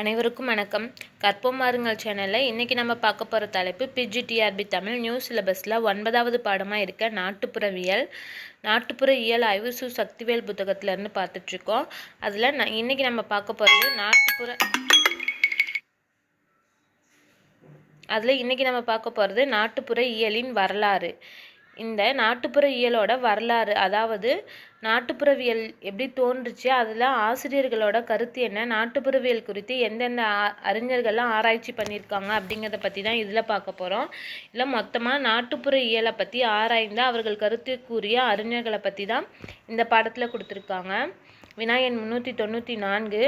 அனைவருக்கும் வணக்கம். கற்போம் மாறுங்கள் சேனலில். இன்றைக்கி நம்ம பார்க்க போகிற தலைப்பு பிஜிடிஆர்பி தமிழ் நியூ சிலபஸில் ஒன்பதாவது பாடமாக இருக்க நாட்டுப்புறவியல் நாட்டுப்புற இயல் ஆய்வு சு சக்திவேல் புத்தகத்திலேருந்து பார்த்துட்ருக்கோம். அதில் நான் இன்றைக்கி நம்ம பார்க்க போகிறது நாட்டுப்புற அதில் இன்றைக்கி நம்ம பார்க்க போகிறது நாட்டுப்புற இயலின் வரலாறு. இந்த நாட்டுப்புற இயலோட வரலாறு அதாவது நாட்டுப்புறவியல் எப்படி தோன்றுச்சு? அதில் ஆசிரியர்களோட கருத்து என்ன? நாட்டுப்புறவியல் குறித்து எந்தெந்த அறிஞர்கள்லாம் ஆராய்ச்சி பண்ணியிருக்காங்க அப்படிங்கிறத பற்றி தான் இதில் பார்க்க போகிறோம் இல்லை மொத்தமாக நாட்டுப்புற இயலை பற்றி ஆராய்ந்து அவர்கள் கருத்து கூறிய அறிஞர்களை பற்றி தான் இந்த பாடத்தில் கொடுத்துருக்காங்க. வினாயன் முந்நூற்றி தொண்ணூற்றி நான்கு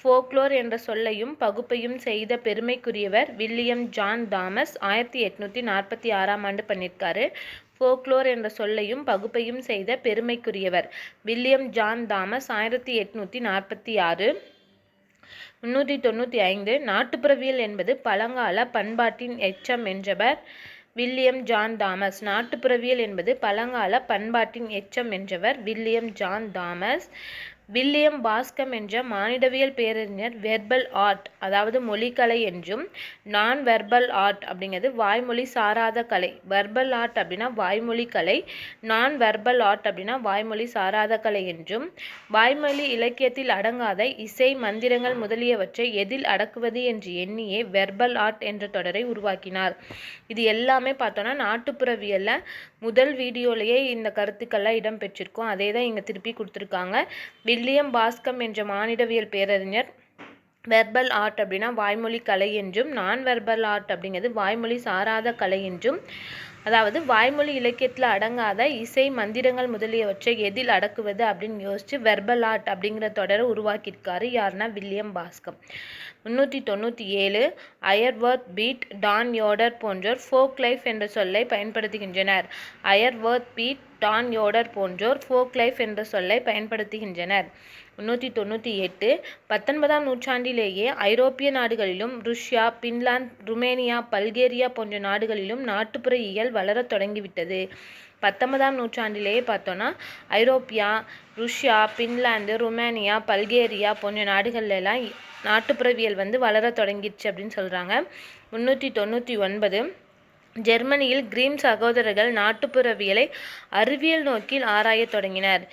ஃபோக்லோர் என்ற சொல்லையும் பகுப்பையும் செய்த பெருமைக்குரியவர் வில்லியம் ஜான் தாமஸ் ஆயிரத்தி எட்நூற்றி நாற்பத்தி ஆறாம் ஆண்டு பண்ணியிருக்காரு. ஃபோக்லோர் என்ற சொல்லையும் பகுப்பையும் செய்த பெருமைக்குரியவர். வில்லியம் ஜான் தாமஸ் ஆயிரத்தி எட்நூற்றி நாற்பத்தி ஆறு முன்னூற்றி தொண்ணூற்றி ஐந்து. நாட்டுப்புறவியல் என்பது பழங்கால பண்பாட்டின் எச்சம் என்றவர் வில்லியம் ஜான் தாமஸ். நாட்டுப்புறவியல் என்பது பழங்கால பண்பாட்டின் எச்சம் என்றவர் William John Thomas. William Bascom என்ற மானிடவியல் பேரறிஞர் வெர்பல் ஆர்ட் அதாவது மொழிக்கலை என்றும் நான் வெர்பல் ஆர்ட் அப்படிங்கிறது வாய்மொழி சாராத கலை. வெர்பல் ஆர்ட் அப்படின்னா வாய்மொழி கலை நான் வெர்பல் ஆர்ட் அப்படின்னா வாய்மொழி சாராத கலை என்றும் வாய்மொழி இலக்கியத்தில் அடங்காத இசை மந்திரங்கள் முதலியவற்றை எதில் அடக்குவது என்று எண்ணியே வெர்பல் ஆர்ட் என்ற தொடரை உருவாக்கினார். இது எல்லாமே பார்த்தோன்னா நாட்டுப்புறவியலில். முதல் வீடியோலேயே இந்த கருத்துக்கள்லாம் இடம்பெற்றிருக்கும். அதே தான் இங்கே திருப்பி கொடுத்துருக்காங்க. வில்லியம் பாஸ்கம் என்ற மானிடவியல் பேரறிஞர் வெர்பல் ஆர்ட் அப்படின்னா வாய்மொழி கலை என்றும் நான் வெர்பல் ஆர்ட் அப்படிங்கிறது வாய்மொழி சாராத கலை என்றும் அதாவது வாய்மொழி இலக்கியத்தில் அடங்காத இசை மந்திரங்கள் முதலியவற்றை எதில் அடக்குவது அப்படின்னு யோசிச்சு வெர்பல் ஆர்ட் அப்படிங்கிற தொடரை உருவாக்கியிருக்காரு யாருன்னா வில்லியம் பாஸ்கம். முன்னூற்றி தொண்ணூற்றி ஏழு அயர்வர்த் பீட் டான் யோடர் போன்றோர் ஃபோக் லைஃப் என்ற சொல்லை பயன்படுத்துகின்றனர். அயர்வர்த் பீட் டான் யோடர் போன்றோர் ஃபோக் லைஃப் என்ற சொல்லை பயன்படுத்துகின்றனர். முன்னூற்றி தொண்ணூற்றி எட்டு பத்தொன்பதாம் நூற்றாண்டிலேயே ஐரோப்பிய நாடுகளிலும் ருஷ்யா பின்லாந்து ருமேனியா பல்கேரியா போன்ற நாடுகளிலும் நாட்டுப்புற இயல் வளரத் தொடங்கிவிட்டது. பத்தொன்பதாம் நூற்றாண்டிலேயே பார்த்தோன்னா Europe Russia Finland Romania Bulgaria போன்ற நாடுகள்லாம் நாட்டுப்புறவியல் வந்து வளர தொடங்கிடுச்சு அப்படின்னு சொல்கிறாங்க முன்னூற்றி தொண்ணூற்றி ஒன்பது ஜெர்மனியில் கிரீம் சகோதரர்கள் நாட்டுப்புறவியலை அறிவியல் நோக்கில் ஆராயத் தொடங்கினர்.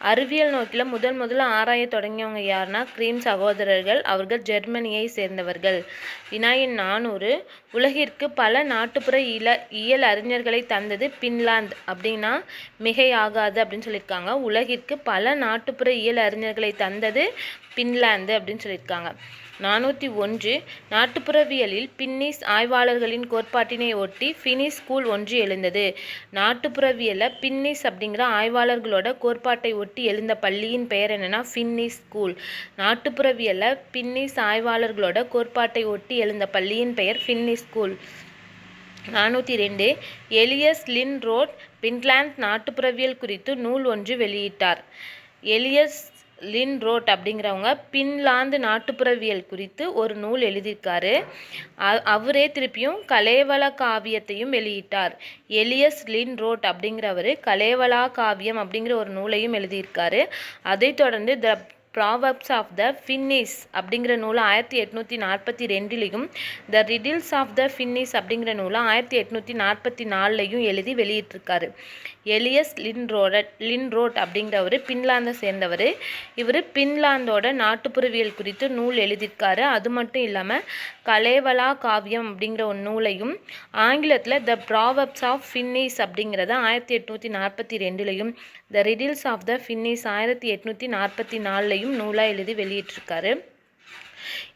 அறிவியல் நோக்கில் முதல் முதல்ல ஆராயத் தொடங்கியவங்க யாருன்னா கிரீம் சகோதரர்கள். அவர்கள் ஜெர்மனியை சேர்ந்தவர்கள். வினாயின் நானூறு உலகிற்கு பல நாட்டுப்புற இல இயல் அறிஞர்களை தந்தது பின்லாந்து. அப்படின்னா மிகையாகாது அப்படின்னு சொல்லியிருக்காங்க. உலகிற்கு பல நாட்டுப்புற இயல் அறிஞர்களை தந்தது பின்லாந்து அப்படின்னு சொல்லியிருக்காங்க. நானூற்றி ஒன்று நாட்டுப்புறவியலில் பின்னிஸ் ஆய்வாளர்களின் கோட்பாட்டினை ஒட்டி ஃபினிஸ் ஸ்கூல் ஒன்று எழுந்தது. நாட்டுப்புறவியலில் பின்னிஸ் அப்படிங்கிற ஆய்வாளர்களோட கோட்பாட்டை ஒட்டி எழுந்த பள்ளியின் பெயர் என்னென்னா ஃபின்னிஸ் ஸ்கூல். நாட்டுப்புறவியலில் பின்னிஸ் ஆய்வாளர்களோட கோட்பாட்டை ஒட்டி எழுந்த பள்ளியின் பெயர் ஃபின்னிஸ் ஸ்கூல். நானூற்றி ரெண்டு எலியஸ் லின் ரோட் பின்லாந்து நாட்டுப்புறவியல் குறித்து நூல் ஒன்று வெளியிட்டார். எலியஸ் லின் ரோட் அப்படிங்கிறவங்க பின்லாந்து நாட்டுப்புறவியல் குறித்து ஒரு நூல் எழுதியிருக்காரு. அவரே திருப்பியும் கலேவல காவியத்தையும் வெளியிட்டார். எலியஸ் லின் ரோட் அப்படிங்கிறவர் கலேவலா காவியம் அப்படிங்கிற ஒரு நூலையும் எழுதியிருக்காரு. அதைத் தொடர்ந்து த ப்ராவப்ஸ் ஆஃப் த ஃபின்னிஸ் அப்படிங்கிற நூலை ஆயிரத்தி எட்நூற்றி நாற்பத்தி ரெண்டுலேயும் த ரிடில்ஸ் ஆஃப் த ஃபின்னிஸ் அப்படிங்கிற நூலை ஆயிரத்தி எட்நூற்றி நாற்பத்தி நாலுலையும் எழுதி வெளியிட்டிருக்காரு. எலியஸ் லின்ரோட் லின்ரோட் அப்படிங்கிறவர் பின்லாந்தை சேர்ந்தவர். இவர் பின்லாந்தோட நாட்டுப்புறவியல் குறித்து நூல் எழுதியிருக்காரு. அது மட்டும் இல்லாமல் கலேவலா காவியம் அப்படிங்கிற ஒரு நூலையும் ஆங்கிலத்தில் த ப்ராவப்ஸ் ஆஃப் ஃபின்னிஸ் அப்படிங்கிறத ஆயிரத்தி எட்நூற்றி நாற்பத்தி ரெண்டுலையும் த ரிடில்ஸ் ஆஃப் த ஃபின்னிஸ் ஆயிரத்தி எட்நூற்றி நாற்பத்தி நாலுலையும் நூலாக எழுதி வெளியிட்டிருக்காரு.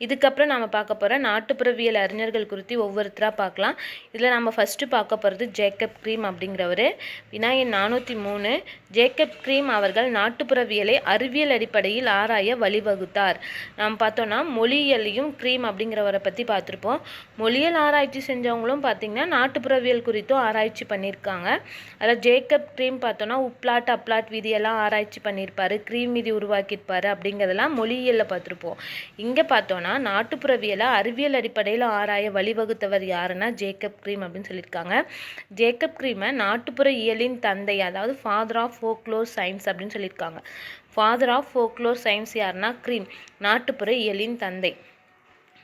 இதுக்கப்புறம் நம்ம பார்க்க போகிற நாட்டுப்புறவியல் அறிஞர்கள் குறித்து ஒவ்வொருத்தராக பார்க்கலாம். இதில் நம்ம ஃபஸ்ட்டு பார்க்க போகிறது ஜேக்கப் க்ரீம் அப்படிங்கிறவர். வினாயின் நானூற்றி மூணு. ஜேக்கப் க்ரீம் அவர்கள் நாட்டுப்புறவியலை அறிவியல் அடிப்படையில் ஆராய வழிவகுத்தார். நாம் பார்த்தோன்னா மொழியியலையும் க்ரீம் அப்படிங்கிறவரை பற்றி பார்த்துருப்போம். மொழியியல் ஆராய்ச்சி செஞ்சவங்களும் பார்த்திங்கன்னா நாட்டுப்புறவியல் குறித்தும் ஆராய்ச்சி பண்ணியிருக்காங்க. அதில் ஜேக்கப் க்ரீம் பார்த்தோன்னா உப்ளாட் அப்ளாட் விதியெல்லாம் ஆராய்ச்சி பண்ணியிருப்பார். க்ரீம் விதி உருவாக்கியிருப்பாரு அப்படிங்கிறதெல்லாம் மொழியியலில் பார்த்துருப்போம். இங்கே பார்த்தோன்னா நாட்டுப்புறவியலை அறிவியல் அடிப்படையில் ஆராய வழிவகுத்தவர் யாருன்னா ஜேக்கப் க்ரீம் அப்படின்னு சொல்லியிருக்காங்க. ஜேக்கப் க்ரீமை நாட்டுப்புற இயலின் தந்தை அதாவது ஃபாதர் ஆஃப் ஃபோக்லோர் சயின்ஸ் அப்படின்னு சொல்லியிருக்காங்க. ஃபாதர் ஆஃப் ஃபோக்லோர் சயின்ஸ் யாருன்னா க்ரீம் நாட்டுப்புற இயலின் தந்தை.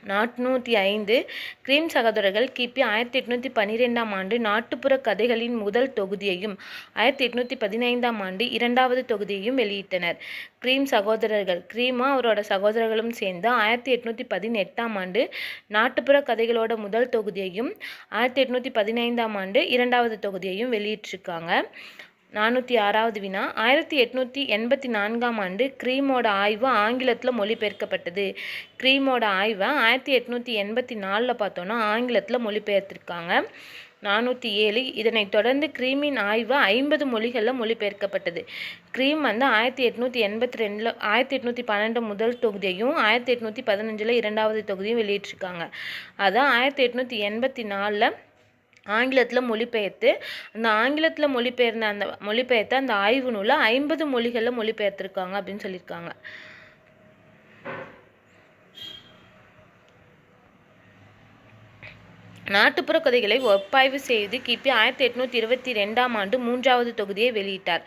நானூற்றி ஐந்து. கிரீம் சகோதரர்கள் கிபி ஆயிரத்தி எட்நூற்றி பன்னிரெண்டாம் ஆண்டு நாட்டுப்புற கதைகளின் முதல் தொகுதியையும் ஆயிரத்தி எட்நூற்றி பதினைந்தாம் ஆண்டு இரண்டாவது தொகுதியையும் வெளியிட்டனர். கிரீம் சகோதரர்கள் கிரீமா அவரோட சகோதரர்களும் சேர்ந்து ஆயிரத்தி எட்நூற்றி பதினெட்டாம் ஆண்டு நாட்டுப்புற கதைகளோட முதல் தொகுதியையும் ஆயிரத்தி எட்நூற்றி பதினைந்தாம் ஆண்டு இரண்டாவது தொகுதியையும் வெளியிட்டிருக்காங்க. நானூற்றி ஆறாவது வினா ஆயிரத்தி எட்நூற்றி எண்பத்தி நான்காம் ஆண்டு கிரீமோட ஆய்வு ஆங்கிலத்தில் மொழிபெயர்க்கப்பட்டது. கிரீமோட ஆய்வை ஆயிரத்தி எட்நூற்றி எண்பத்தி நாலில் பார்த்தோன்னா ஆங்கிலத்தில் மொழிபெயர்த்திருக்காங்க. நானூற்றி ஏழு இதனைத் தொடர்ந்து கிரீமின் ஆய்வு ஐம்பது மொழிகளில் மொழிபெயர்க்கப்பட்டது. கிரீம் வந்து ஆயிரத்தி எட்நூற்றி எண்பத்தி ரெண்டில் ஆயிரத்தி எட்நூற்றி பன்னெண்டு முதல் தொகுதியையும் ஆயிரத்தி எட்நூற்றி பதினஞ்சில் இரண்டாவது தொகுதியும் வெளியிட்டிருக்காங்க. அதான் ஆயிரத்தி எட்நூற்றி எண்பத்தி நாலில் ஆங்கிலத்தில் மொழிபெயர்த்து அந்த ஆங்கிலத்தில் மொழிபெயர்ந்த அந்த மொழிபெயர்த்த அந்த ஆய்வு நூலை ஐம்பது மொழிகளில் மொழிபெயர்த்திருக்காங்க அப்படின்னு சொல்லியிருக்காங்க. நாட்டுப்புற கதைகளை ஒப்பாய்வு செய்து கிபி ஆயிரத்தி எட்நூற்றி இருபத்தி ரெண்டாம் ஆண்டு மூன்றாவது தொகுதியை வெளியிட்டார்.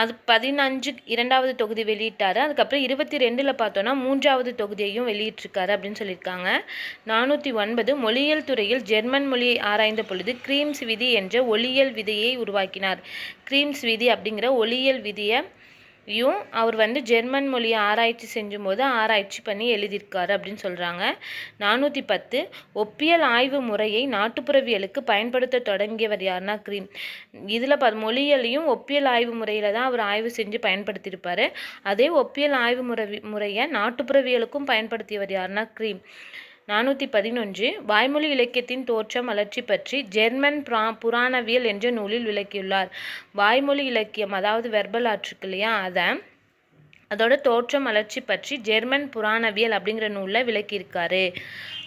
அது பதினஞ்சு இரண்டாவது தொகுதி வெளியிட்டார். அதுக்கப்புறம் இருபத்தி ரெண்டில் பார்த்தோன்னா மூன்றாவது தொகுதியையும் வெளியிட்டிருக்காரு அப்படின்னு சொல்லியிருக்காங்க. நானூற்றி ஒன்பது மொழியியல் துறையில் ஜெர்மன் மொழியை ஆராய்ந்த பொழுது கிரீம்ஸ் விதி என்ற ஒளியியல் விதியை உருவாக்கினார். கிரீம்ஸ் விதி அப்படிங்கிற ஒளியியல் விதியை யும் அவர் வந்து ஜெர்மன் மொழியை ஆராய்ச்சி செஞ்சும்போது ஆராய்ச்சி பண்ணி எழுதியிருக்காரு அப்படின்னு சொல்கிறாங்க நானூற்றி பத்து ஒப்பியல் ஆய்வு முறையை நாட்டுப்புறவியலுக்கு பயன்படுத்த தொடங்கியவர் யாருன்னா கிரீம் இதில் ப மொழியலையும் ஒப்பியல் ஆய்வு முறையில் தான் அவர் ஆய்வு செஞ்சு பயன்படுத்தியிருப்பார். அதே ஒப்பியல் ஆய்வு முறை முறையை நாட்டுப்புறவியலுக்கும் பயன்படுத்தியவர் யாருன்னா கிரீம் நானூற்றி பதினொன்று வாய்மொழி இலக்கியத்தின் தோற்றம் வளர்ச்சி பற்றி ஜெர்மன் பிரா புராணவியல் என்ற நூலில் விளக்கியுள்ளார். வாய்மொழி இலக்கியம் அதாவது வெர்பல் ஆற்றுக்கு இல்லையா? அதை அதோட தோற்றம் வளர்ச்சி பற்றி ஜெர்மன் புராணவியல் அப்படிங்கிற நூலில் விளக்கியிருக்காரு.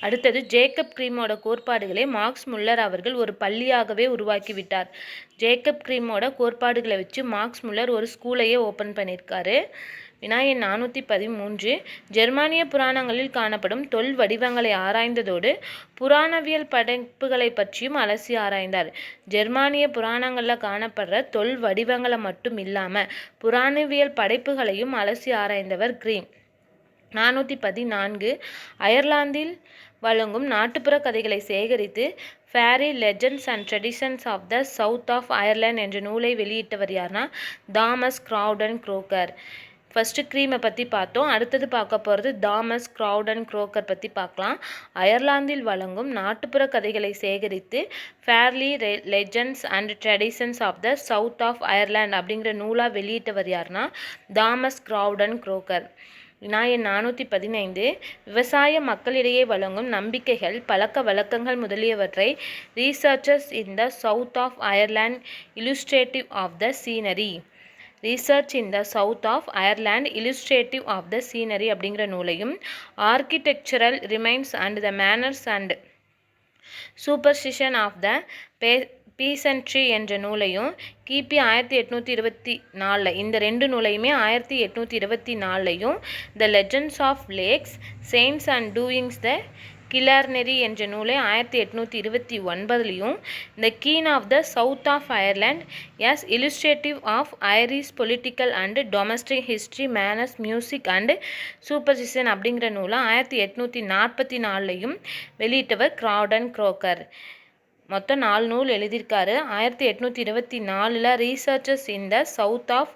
அடுத்தது ஜேக்கப் கிரீமோட கோட்பாடுகளை மார்க்ஸ் முல்லர் அவர்கள் ஒரு பள்ளியாகவே உருவாக்கிவிட்டார். ஜேக்கப் கிரீமோட கோட்பாடுகளை வச்சு மார்க்ஸ் முல்லர் ஒரு ஸ்கூலையே ஓப்பன் பண்ணியிருக்காரு. வினாயன் நானூற்றி பதிமூன்று ஜெர்மானிய புராணங்களில் காணப்படும் தொல் வடிவங்களை ஆராய்ந்ததோடு புராணவியல் படைப்புகளை பற்றியும் அலசி ஆராய்ந்தார். ஜெர்மானிய புராணங்களில் காணப்படுற தொல் வடிவங்களை மட்டும் இல்லாமல் புராணவியல் படைப்புகளையும் அலசி ஆராய்ந்தவர் கிரீம் நானூற்றி பதினான்கு அயர்லாந்தில் வழங்கும் நாட்டுப்புற கதைகளை சேகரித்து fairy legends and traditions of the south of Ireland என்ற நூலை வெளியிட்டவர் யார்னா தாமஸ் கிரவுடன் குரோக்கர். ஃபஸ்ட்டு க்ரீமை பற்றி பார்த்தோம். அடுத்தது பார்க்க போகிறது தாமஸ் க்ரௌடன் குரோக்கர் பற்றி பார்க்கலாம். அயர்லாந்தில் வழங்கும் நாட்டுப்புற கதைகளை சேகரித்து ஃபேர்லி ரெ legends and traditions of the south of Ireland அப்படிங்கிற நூலாக வெளியிட்டவர் யாருன்னா தாமஸ் க்ரௌடன் குரோக்கர் வினாயன் நானூற்றி பதினைந்து. விவசாய மக்களிடையே வழங்கும் நம்பிக்கைகள் பழக்க வழக்கங்கள் முதலியவற்றை researchers in the south of Ireland illustrative of the scenery research in the south of Ireland illustrative of the scenery அப்படிங்கிற நூலையும் architectural remains and the manners and superstition of the bay peasantry என்ற நூலையும் கிபி ஆயிரத்தி எட்நூற்றி இருபத்தி நாலில் இந்த ரெண்டு நூலையுமே ஆயிரத்தி எட்நூற்றி இருபத்தி நாலுலையும் the legends of lakes sayings and doings the Killarney என்ற நூலை ஆயிரத்தி எட்நூற்றி இருபத்தி ஒன்பதுலேயும் the keen of the south of Ireland as illustrative of Irish political and domestic history manners music and superstition அப்படிங்கிற நூலை ஆயிரத்தி எட்நூற்றி நாற்பத்தி நாலுலையும் வெளியிட்டவர் கிராடன் குரோக்கர். மொத்தம் நாலு நூல் எழுதியிருக்காரு. ஆயிரத்தி எட்நூற்றி இருபத்தி நாலில் researchers in the south of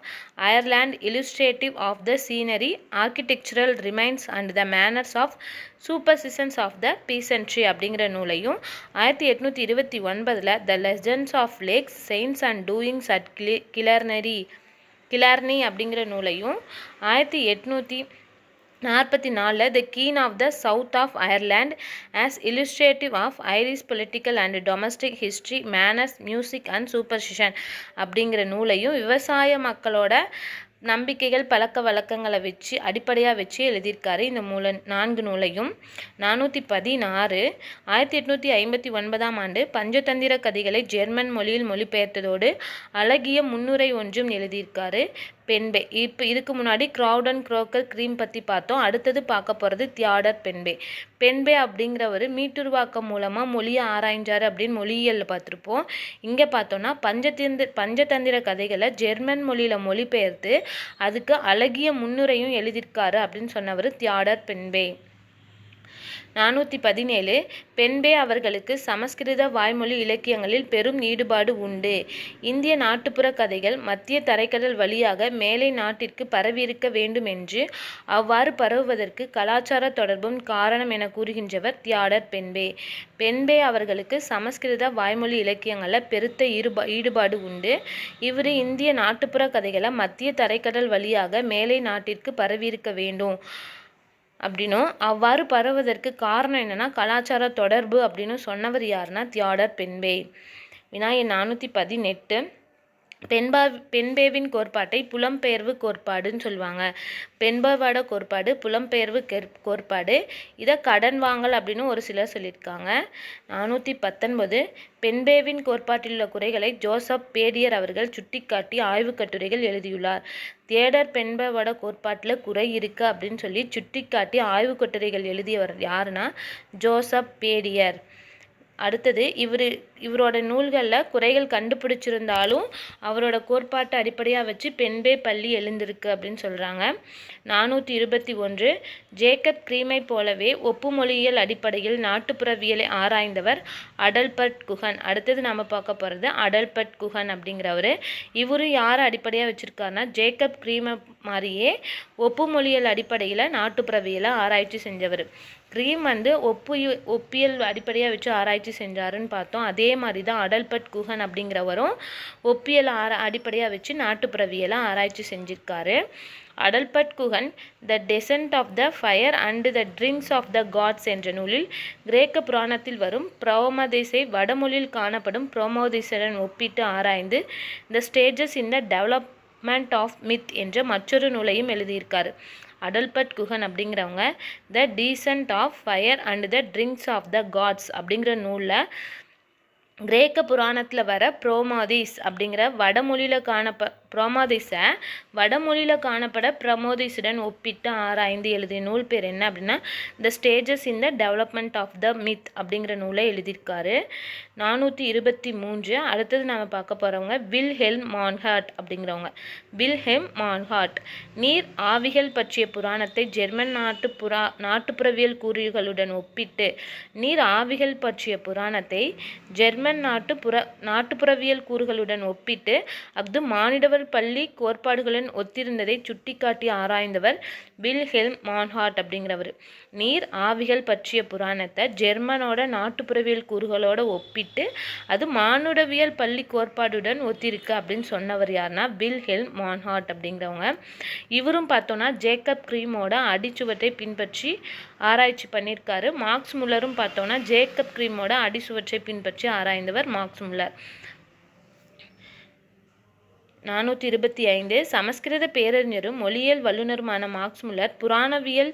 Ireland illustrative of the scenery architectural remains and the manners of superstitions of the peasantry அப்படிங்கிற நூலையும் ஆயிரத்தி எட்நூற்றி இருபத்தி ஒன்பதில் the legends of lakes sayings and doings at கிளி கிளர்னரி கிளார்னி அப்படிங்கிற நூலையும் ஆயிரத்தி எட்நூற்றி நாற்பத்தி நாலில் the keen of the south of Ireland as illustrative of Irish political and domestic history manners music and superstition அப்படிங்கிற நூலையும் விவசாய மக்களோட நம்பிக்கைகள் பழக்க வழக்கங்களை வச்சு அடிப்படையாக வச்சு எழுதியிருக்காரு இந்த மூல நான்கு நூலையும். நானூற்றி பதினாறு ஆயிரத்தி எட்நூற்றி ஐம்பத்தி ஒன்பதாம் ஆண்டு பஞ்சதந்திர கதைகளை ஜெர்மன் மொழியில் மொழிபெயர்த்ததோடு அழகிய முன்னுரை ஒன்றும் எழுதியிருக்காரு. பென்பே. இப்போ இதுக்கு முன்னாடி க்ரௌடன் க்ரோக்கர் க்ரீம் பற்றி பார்த்தோம். அடுத்தது பார்க்க போகிறது தியாடர் பென்பே பென்பே அப்படிங்கிறவர் மீட்டுருவாக்கம் மூலமாக மொழியை ஆராய்ஞ்சார் அப்படின்னு மொழியியலில் பார்த்துருப்போம். இங்கே பார்த்தோன்னா பஞ்சதந்திர பஞ்சதந்திர கதைகளை ஜெர்மன் மொழியில் மொழிபெயர்த்து அதுக்கு அழகிய முன்னுரையும் எழுதியிருக்காரு அப்படின்னு சொன்னவர் தியாடர் பென்பே நானூற்றி பதினேழு. பெண்பே அவர்களுக்கு சமஸ்கிருத வாய்மொழி இலக்கியங்களில் பெரும் ஈடுபாடு உண்டு. இந்திய நாட்டுப்புற கதைகள் மத்திய தரைக்கடல் வழியாக மேலை நாட்டிற்கு பரவியிருக்க வேண்டும் என்று அவ்வாறு பரவுவதற்கு கலாச்சார தொடர்பும் காரணம் என கூறுகின்றவர் தியாடர் பெண்பே பெண்பே அவர்களுக்கு சமஸ்கிருத வாய்மொழி இலக்கியங்களில் பெருத்த ஈடுபா ஈடுபாடு உண்டு. இவர் இந்திய நாட்டுப்புற கதைகளை மத்திய தரைக்கடல் வழியாக மேலை நாட்டிற்கு பரவியிருக்க வேண்டும். அப்படின்னும். அவ்வாறு பரவுவதற்கு காரணம் என்னன்னா கலாச்சார தொடர்பு அப்படின்னு சொன்னவர் யாருன்னா தியாடர் வினா எண் நானூற்றி பதினெட்டு. பெண்பா பெண்பேவின் கோட்பாட்டை புலம்பெயர்வு கோட்பாடுன்னு சொல்லுவாங்க. பெண்பாவோட கோட்பாடு புலம்பெயர்வு கோட்பாடு. இதை கடன் வாங்கல் அப்படின்னு ஒரு சிலர் சொல்லியிருக்காங்க நானூற்றி பத்தொன்பது. பெண்பேவின் கோட்பாட்டில் உள்ள குறைகளை ஜோசப் பேடியர் அவர்கள் சுட்டிக்காட்டி ஆய்வுக் கட்டுரைகள் எழுதியுள்ளார். தேடர் பெண்பவட கோட்பாட்டில் குறை இருக்கு அப்படின்னு சொல்லி சுட்டிக்காட்டி ஆய்வுக் கட்டுரைகள் எழுதியவர் யாருன்னா ஜோசப் பேடியர். அடுத்தது இவர் இவரோட நூல்களில் குறைகள் கண்டுபிடிச்சிருந்தாலும் அவரோட கோட்பாட்டை அடிப்படையாக வச்சு பெண்பே பள்ளி எழுந்திருக்கு அப்படின்னு சொல்கிறாங்க நானூற்றி இருபத்தி ஒன்று ஜேக்கப் கிரீமை போலவே ஒப்புமொழியியல் அடிப்படையில் நாட்டுப்புறவியலை ஆராய்ந்தவர் அடல்பட் குஹன். அடுத்தது நம்ம பார்க்க போகிறது அடல்பட் குஹன் அப்படிங்கிறவர். இவரும் யாரை அடிப்படையாக வச்சுருக்காருன்னா ஜேக்கப் கிரீமை மாதிரியே ஒப்புமொழியியல் அடிப்படையில் நாட்டுப்புறவியலை ஆராய்ச்சி செஞ்சவர். க்ரீம் வந்து ஒப்பு ஒப்பியல் அடிப்படையாக வச்சு ஆராய்ச்சி செஞ்சாருன்னு பார்த்தோம். அதே மாதிரி தான் அடல்பட் குஹன் அப்படிங்கிறவரும் ஒப்பியல் ஆர அடிப்படையாக வச்சு நாட்டுப்புறவியலாம் ஆராய்ச்சி செஞ்சுருக்காரு. Adalbert Kuhn the descent of the fire and the drinks of the gods என்ற நூலில் கிரேக்க புராணத்தில் வரும் புரோமதேசை வடமொழியில் காணப்படும் புரோமோதிசுடன் ஒப்பிட்டு ஆராய்ந்து the stages in the development of myth என்ற மற்றொரு நூலையும் எழுதியிருக்காரு. அடல்பட் குஹன் அப்படிங்கிறவங்க the descent of fire and the drinks of the gods அப்படிங்கிற நூலில் கிரேக்க புராணத்தில் வர ப்ரோமாதிஸ் அப்படிங்கிற வடமொழியில் காணப்ப புரோமாதிஸை வடமொழியில் காணப்பட பிரமோதிஸுடன் ஒப்பிட்டு ஆராய்ந்து எழுதிய நூல் பேர் என்ன அப்படின்னா the stages in the development of the myth அப்படிங்கிற நூலை எழுதியிருக்காரு. நானூற்றி இருபத்தி மூன்று. அடுத்தது நம்ம பார்க்க போகிறவங்க வில் ஹெல் மான்ஹார்ட் அப்படிங்கிறவங்க. வில் ஹெம் மான்ஹார்ட் நீர் ஆவிகள் பற்றிய புராணத்தை ஜெர்மன் நாட்டு புறா நாட்டுப்புறவியல் கூறுகளுடன் ஒப்பிட்டு நீர் ஆவிகள் பற்றிய புராணத்தை ஜெர்மன் நாட்டு புற நாட்டுப்புறவியல் கூறுகளுடன் ஒப்பிட்டு அஃது மானிடவர் பள்ளி கோட்பாடுகளுடன் ஒத்திருந்ததை சுட்டிக்காட்டி ஆராய்ந்தவர் வில்ஹெல்ம் மான்ஹார்ட் அப்படிங்கிறவர். நீர் ஆவிகள் பற்றிய புராணத்தை ஜெர்மனோட நாட்டுப்புறவியல் கூறுகளோட ஒப்பிட்டு அது மானுடவியல் பள்ளி கோட்பாடுடன் ஒத்திருக்கு அப்படின்னு சொன்னவர் யாருன்னா வில்ஹெல் மான்ஹார்ட் அப்படிங்கிறவங்க. இவரும் பார்த்தோன்னா ஜேக்கப் க்ரீமோட அடிச்சுவற்றை பின்பற்றி ஆராய்ச்சி பண்ணியிருக்காரு. மார்க்ஸ் முல்லரும் பார்த்தோன்னா ஜேக்கப் க்ரீமோட அடிச்சுவற்றை பின்பற்றி ஆராய்ந்தவர் மார்க்ஸ் முல்லர். நானூற்றி இருபத்தி ஐந்து சமஸ்கிருத பேரறிஞரும் மொழியியல் வல்லுநருமான மார்க்ஸ் முல்லர் புராணவியல்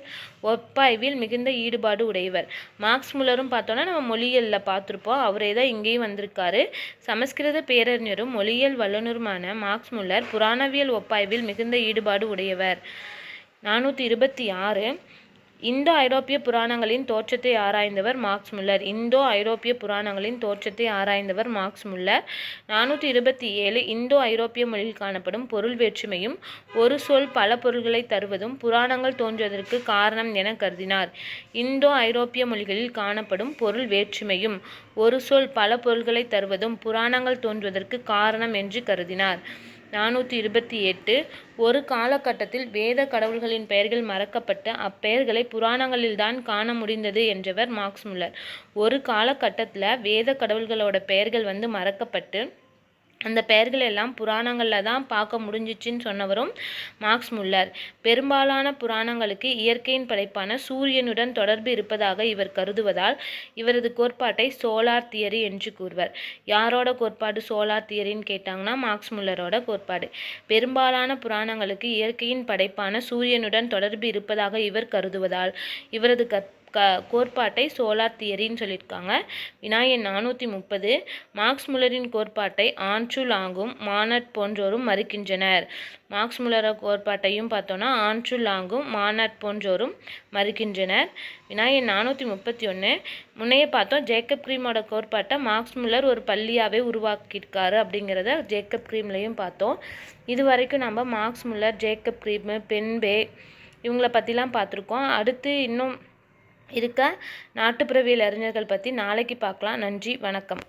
ஒப்பாய்வில் மிகுந்த ஈடுபாடு உடையவர். மார்க்ஸ் முல்லரும் பார்த்தோன்னா நம்ம மொழியியலில் பார்த்துருப்போம். அவரே தான் இங்கேயும் வந்திருக்காரு. சமஸ்கிருத பேரறிஞரும் மொழியியல் வல்லுநருமான மார்க்ஸ் முல்லர் புராணவியல் ஒப்பாய்வில் மிகுந்த ஈடுபாடு உடையவர். நானூற்றி இருபத்தி ஆறு இந்தோ ஐரோப்பிய புராணங்களின் தோற்றத்தை ஆராய்ந்தவர் மார்க்ஸ் முல்லர். இந்தோ ஐரோப்பிய புராணங்களின் தோற்றத்தை ஆராய்ந்தவர் மார்க்ஸ் முல்லர். நானூற்றி இருபத்தி ஏழு இந்தோ ஐரோப்பிய மொழியில் காணப்படும் பொருள் வேற்றுமையும் ஒரு சொல் பல பொருள்களை தருவதும் புராணங்கள் தோன்றுவதற்கு காரணம் என கருதினார். இந்தோ ஐரோப்பிய மொழிகளில் காணப்படும் பொருள் வேற்றுமையும் ஒரு சொல் பல பொருள்களை தருவதும் புராணங்கள் தோன்றுவதற்கு காரணம் என்று கருதினார். நானூற்றி இருபத்தி எட்டு. ஒரு காலகட்டத்தில் வேத கடவுள்களின் பெயர்கள் மறக்கப்பட்டு அப்பெயர்களை புராணங்களில்தான் காண முடிந்தது என்றவர் மார்க்ஸ் முல்லர். ஒரு காலகட்டத்தில் வேத கடவுள்களோட பெயர்கள் வந்து மறக்கப்பட்டு அந்த பெயர்கள் எல்லாம் புராணங்களில் தான் பார்க்க முடிஞ்சிச்சின்னு சொன்னவரும் மார்க்ஸ் முல்லர். பெரும்பாலான புராணங்களுக்கு இயற்கையின் படைப்பான சூரியனுடன் தொடர்பு இருப்பதாக இவர் கருதுவதால் இவரது கோட்பாட்டை சோலார் தியரி என்று கூறுவர். யாரோட கோட்பாடு சோலார் தியரின்னு கேட்டாங்கன்னா மார்க்ஸ் முல்லரோட கோட்பாடு. பெரும்பாலான புராணங்களுக்கு இயற்கையின் படைப்பான சூரியனுடன் தொடர்பு இருப்பதாக இவர் கருதுவதால் இவரது கற் க கோட்பாட்டை சோலார் தியரின்னு சொல்லியிருக்காங்க. வினாயன் நானூற்றி முப்பது மார்க்ஸ் முல்லரின் கோட்பாட்டை ஆன்ட்ரு லாங்கும் மானட் போன்றோரும் மறுக்கின்றனர். மார்க்ஸ் முலர கோட்பாட்டையும் பார்த்தோன்னா ஆன்ட்ரு லாங்கும் மானட் போன்றோரும் மறுக்கின்றனர். வினாயன் நானூற்றி முப்பத்தி ஒன்று முன்னையே பார்த்தோம் ஜேக்கப் க்ரீமோட கோட்பாட்டை மார்க்ஸ் முல்லர் ஒரு பள்ளியாகவே உருவாக்கியிருக்காரு அப்படிங்கிறத ஜேக்கப் க்ரீம்லையும் பார்த்தோம். இது வரைக்கும் நம்ம Max Muller Jacob Grimm Benfey இவங்கள பற்றிலாம் பார்த்துருக்கோம். அடுத்து இன்னும் இருக்க நாட்டுப்புறவியல் அறிஞர்கள் பற்றி நாளைக்கு பார்க்கலாம். நன்றி வணக்கம்.